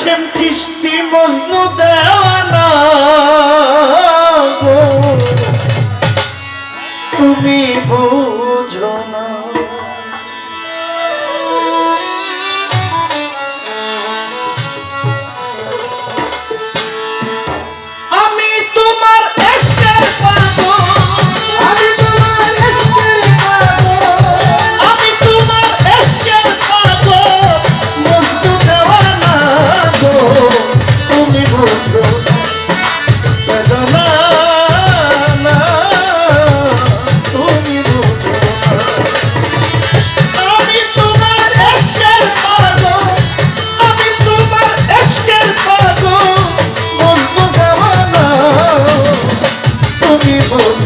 কাশেম কিস্তি মজনু দেওয়ানা তুমি বুঝো না। তুমি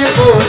তুমি বুঝো